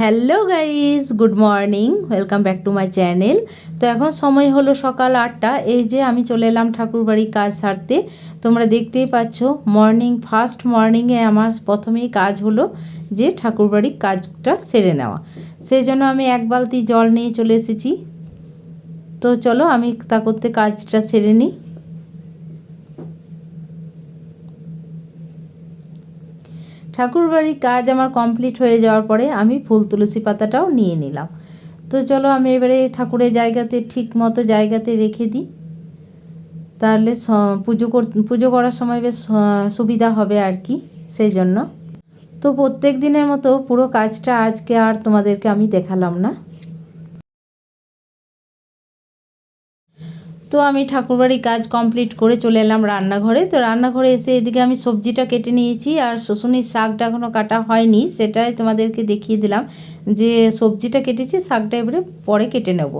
Hello guys good morning, welcome back to my channel. তো এখন সময় হলো সকাল আটটা, এই যে আমি চলে এলাম ঠাকুরবাড়ি কাজ সারতে। তোমরা দেখতেই পাচ্ছ, মর্নিং, ফার্স্ট মর্নিংয়ে আমার প্রথমেই কাজ হলো যে ঠাকুরবাড়ির কাজটা সেরে নেওয়া। সেই জন্য আমি এক বালতি জল নিয়ে চলে এসেছি। তো চলো আমি তা করতে কাজটা সেরে নিই। ঠাকুরবাড়ির কাজ আমার কমপ্লিট হয়ে যাওয়ার পরে আমি ফুল তুলসী পাতাটাও নিয়ে নিলাম। তো চলো আমি এবারে ঠাকুরের জায়গাতে ঠিক মতো জায়গাতে রেখে দিই। তাহলে পুজো কর, পুজো করার সময় বেশ সুবিধা হবে আর কি সেই জন্য তো প্রত্যেক দিনের মতো পুরো কাজটা আজকে আর তোমাদেরকে আমি দেখালাম না। তো আমি ঠাকুরবাড়ির কাজ কমপ্লিট করে চলে এলাম রান্নাঘরে। তো রান্নাঘরে এসে এদিকে আমি সবজিটা কেটে নিয়েছি আর শুশুনির শাকটা এখনও কাটা হয়নি, সেটাই তোমাদেরকে দেখিয়ে দিলাম যে সবজিটা কেটেছি, শাকটা এবারে পরে কেটে নেব।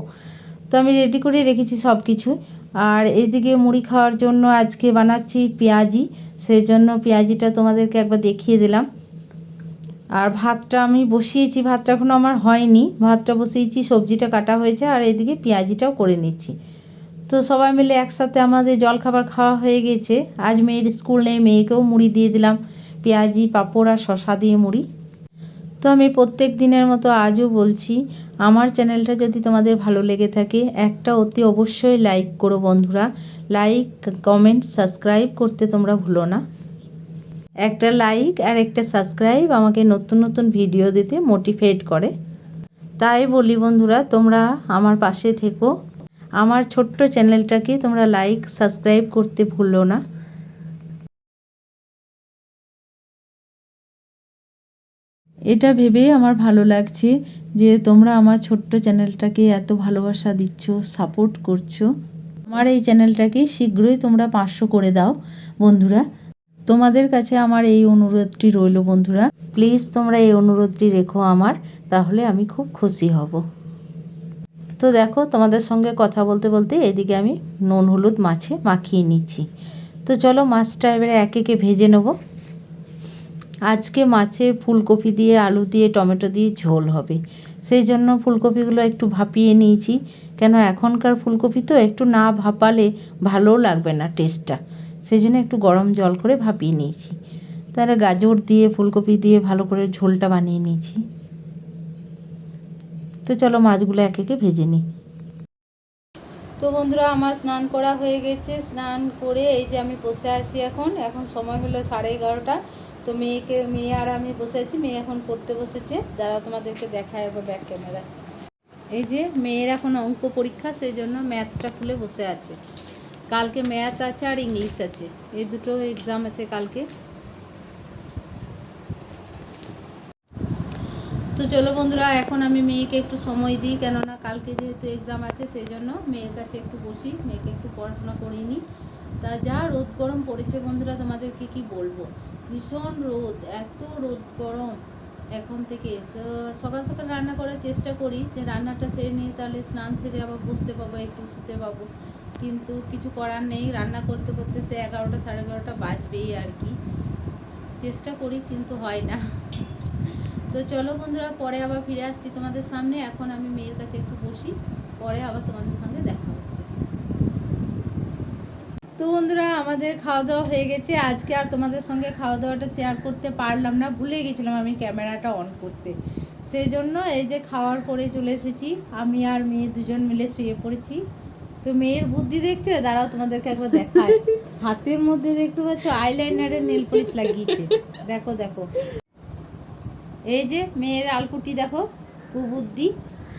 তো আমি রেডি করে রেখেছি সব কিছু আর এদিকে মুড়ি খাওয়ার জন্য আজকে বানাচ্ছি পেঁয়াজি সেই জন্য পেঁয়াজিটা তোমাদেরকে একবার দেখিয়ে দিলাম। আর ভাতটা আমি বসিয়েছি, ভাতটা এখনও আমার হয়নি, ভাতটা বসিয়েছি, সবজিটা কাটা হয়েছে, আর এদিকে পেঁয়াজিটাও করে নিচ্ছি। তো সবাই মিলে একসাথে আমাদের জলখাবার খাওয়া হয়ে গেছে। আজ মেয়ের স্কুল নেই, মেয়েকেও মুড়ি দিয়ে দিলাম। পেঁয়াজি, পাঁপড় আর শশা দিয়ে মুড়ি। তো আমি প্রত্যেক দিনের মতো আজও বলছি, আমার চ্যানেলটা যদি তোমাদের ভালো লেগে থাকে, একটা অতি অবশ্যই লাইক করো বন্ধুরা। লাইক, কমেন্ট, সাবস্ক্রাইব করতে তোমরা ভুলো না। একটা লাইক আর একটা সাবস্ক্রাইব আমাকে নতুন নতুন ভিডিও দিতে মোটিভেট করে। তাই বলি বন্ধুরা, তোমরা আমার পাশে থেকো। আমার ছোট্ট চ্যানেলটাকে তোমরা লাইক সাবস্ক্রাইব করতে ভুলো না। এটা ভেবে আমার ভালো লাগছে যে তোমরা আমার ছোট্ট চ্যানেলটাকে এত ভালোবাসা দিচ্ছ সাপোর্ট করছ। আমার এই চ্যানেলটাকে শীঘ্রই তোমরা পাঁচশো করে দাও, বন্ধুরা। তোমাদের কাছে আমার এই অনুরোধটি রইল, বন্ধুরা। প্লিজ তোমরা এই অনুরোধটি রেখো আমার, তাহলে আমি খুব খুশি হব। তো দেখো তোমাদের সঙ্গে কথা বলতে বলতে এদিকে আমি নুন, হলুদ মাছে মাখিয়ে নিচ্ছি। তো চলো মাছটা এবারে একে একে ভেজে নেব। আজকে মাছের ফুলকপি দিয়ে, আলু দিয়ে, টমেটো দিয়ে ঝোল হবে। সেই জন্য ফুলকপিগুলো একটু ভাপিয়ে নিয়েছি। কেন এখনকার ফুলকপি তো একটু না ভাপালে ভালোও লাগবে না টেস্টটা। সেই জন্য একটু গরম জল করে ভাপিয়ে নিয়েছি। তাহলে গাজর দিয়ে, ফুলকপি দিয়ে ভালো করে ঝোলটা বানিয়ে নিয়েছি। তো চলো মাছগুলো এক একে ভেজে নিই। তো বন্ধুরা, আমার স্নান করা হয়ে গেছে। স্নান করে এই যে আমি বসে আছি এখন। এখন সময় হলো সাড়ে এগারোটা। তো মেয়েকে, মেয়ে আর আমি বসে আছি। মেয়ে এখন পড়তে বসেছে। যারা তোমাদেরকে দেখায় এবার ব্যাক ক্যামেরা এই যে মেয়ের এখন অঙ্ক পরীক্ষা, সেই জন্য ম্যাথটা খুলে বসে আছে। কালকে ম্যাথ আছে আর ইংলিশ আছে। এই দুটো এক্সাম আছে কালকে। তো চলো বন্ধুরা, এখন আমি মেয়েকে একটু সময় দিই, কেননা কালকে যেহেতু এক্সাম আছে সেই জন্য মেয়ের কাছে একটু বসি, মেয়েকে একটু পড়াশোনা করিনি তা যা রোদ গরম পড়েছে বন্ধুরা, তোমাদেরকে কি বলব? ভীষণ রোদ, এত রোদ গরম এখন থেকে। তো সকাল সকাল রান্না করার চেষ্টা করি, যে রান্নাটা সেরে নিই, তাহলে স্নান সেরে আবার বসতে পাবো, একটু শুতে পাবো। কিন্তু কিছু করার নেই, রান্না করতে করতে সে এগারোটা, সাড়ে এগারোটা বাজবেই আর কি। চেষ্টা করি, কিন্তু হয় না। তো চলো বন্ধুরা, পরে আবার ফিরে আসছি তোমাদের সামনে। এখন আমি মেয়ের কাছে একটু বসি, পরে আবার তোমাদের সঙ্গে দেখা হচ্ছে। তো বন্ধুরা, আমাদের খাওয়া দাওয়া হয়ে গেছে। আজকে আর তোমাদের সঙ্গে খাওয়া দাওয়াটা শেয়ার করতে পারলাম না, ভুলে গেছিলাম আমি ক্যামেরাটা অন করতে। সেই জন্য এই যে খাওয়ার পরে চলে এসেছি। আমি আর মেয়ে দুজন মিলে শুয়ে পড়েছি। তো মেয়ের বুদ্ধি দেখছ? দাঁড়াও তোমাদেরকে একবার দেখায় হাতের মধ্যে দেখতে পাচ্ছ আইলাইনারের নেল পলিশ লাগিয়েছে। দেখো দেখো। এই যে মেয়ের আলকুটি দেখো কুবুদ্ধি।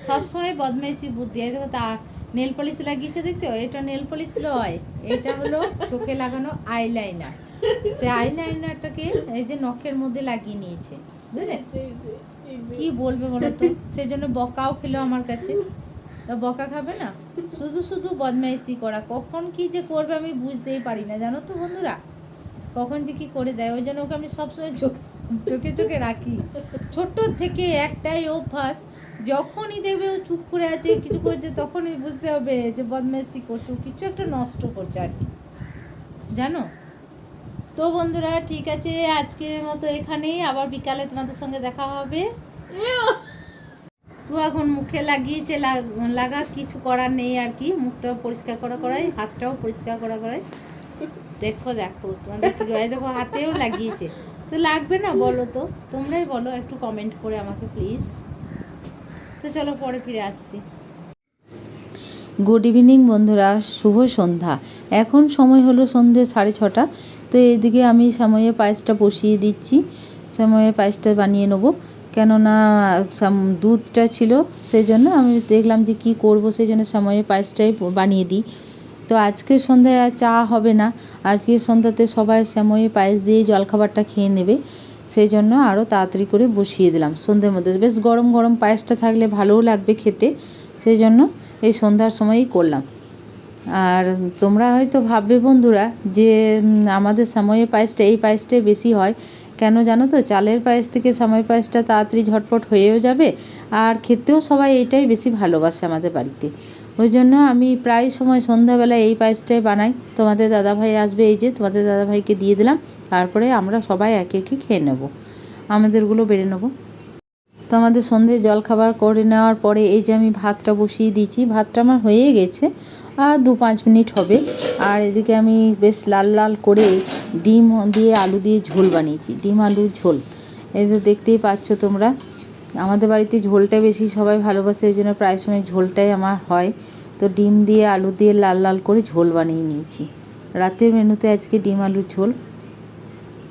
সবসময় বদমাইশি বুদ্ধি। এই দেখো তা নেল পলিশ লাগিয়েছে দেখছ? এটা নেল পলিশ নয় এটা হলো চোখে লাগানো আইলাইনার। সে আইলাইনারটাকে এই যে নখের মধ্যে লাগিয়ে নিয়েছে। বুঝলে? কি বলবে বলো তো? সেজন্য বকাও খেলো আমার কাছে। তা বকা খাবে না? শুধু শুধু বদমাইশি করা। কখন কি যে করবে আমি বুঝতেই পারি না। জানো তো বন্ধুরা? কখন যে কি করে দেয়? ওই জন্য ওকে আমি সবসময় চোখে চোখে চোখে রাখি। ছোট্ট থেকে একটাই অভ্যাস যখনই দেখবে ও চুপ করে আছে কিছু করছে তখনই বুঝতে হবে যে বদমাইশি করছে কিছু একটা নষ্ট করছে আর কি। জানো? তো বন্ধুরা ঠিক আছে আজকের মতো এখানেই। আবার বিকালে তোমাদের সঙ্গে দেখা হবে। তুই এখন মুখে লাগিয়েছে লাগ- কিছু করার নেই আর কি। মুখটাও পরিষ্কার করা করাই হাতটাও পরিষ্কার করা করাই দেখো দেখো তোমাদের দেখো হাতেও লাগিয়েছে। তো লাগবে না বলো তো? তোমরাই বলো, একটু কমেন্ট করে আমাকে প্লিজ তো চলো পরে ফিরে আসছি। গুড ইভিনিং বন্ধুরা, শুভ সন্ধ্যা। এখন সময় হলো সন্ধে সাড়ে ছটা। তো এদিকে আমি সময়ে পায়েসটা বসিয়ে দিচ্ছি। সময়ে পায়েসটা বানিয়ে নেব। কেননা দুধটা ছিল সেই জন্য আমি দেখলাম যে কি করব সেই জন্য সময়ে পায়েসটাই বানিয়ে দিই। তো আজকে সন্ধ্যায় আর চা হবে না। আজকে সন্ধ্যাতে সবাই সময়ে পায়েস দিয়ে জলখাবারটা খেয়ে নেবে। সেই জন্য আরও তাড়াতাড়ি করে বসিয়ে দিলাম সন্ধ্যের মধ্যে। বেশ গরম গরম পায়েসটা থাকলে ভালোও লাগবে খেতে। সেই জন্য এই সন্ধ্যার সময়ই করলাম। আর তোমরা হয়তো ভাববে, বন্ধুরা, যে আমাদের সময়ের পায়েসটা এই পায়েসটাই বেশি হয়। কেন জানো তো? চালের পায়েস থেকে সময় পায়েসটা তাড়াতাড়ি ঝটপট হয়েও যাবে। আর খেতেও সবাই এইটাই বেশি ভালোবাসে আমাদের বাড়িতে। ওই জন্য আমি প্রায় সময় সন্ধ্যাবেলায় এই পায়েসটাই বানাই। তোমাদের দাদাভাই আসবে এই যে, তোমাদের দাদাভাইকে দিয়ে দিলাম। তারপরে আমরা সবাই একে একে খেয়ে নেব। আমাদেরগুলো বেড়ে নেব। তো আমাদের সন্ধ্যে জলখাবার করে নেওয়ার পরে এই যে আমি ভাতটা বসিয়ে দিয়েছি, ভাতটা আমার হয়ে গেছে। আর দু পাঁচ মিনিট হবে। আর এদিকে আমি বেশ লাল লাল করে ডিম দিয়ে আলু দিয়ে ঝোল বানিয়েছি। ডিম আলুর ঝোল। এই তো দেখতেই পাচ্ছ তোমরা। আমাদের বাড়িতে ঝোলটা বেশি সবাই ভালোবাসে, ওই জন্য প্রায় সময় ঝোলটাই আমার হয়। তো ডিম দিয়ে, আলু দিয়ে লাল লাল করে ঝোল বানিয়ে নিয়েছি। রাতের মেনুতে আজকে ডিম আলুর ঝোল।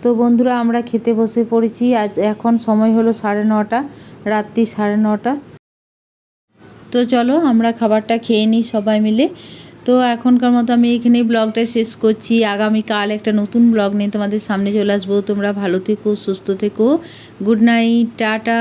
তো বন্ধুরা, আমরা খেতে বসে পড়েছি। আজ এখন সময় হলো সাড়ে নটা, রাত্রি সাড়ে নটা। তো চলো, আমরা খাবারটা খেয়ে নিই সবাই মিলে। তো এখনকার মতো আমি এখানেই ব্লগটা শেষ করছি। আগামীকাল একটা নতুন ব্লগ নিয়ে তোমাদের সামনে চলে আসব। তোমরা ভালো থেকো, সুস্থ থেকো। Good night, tata.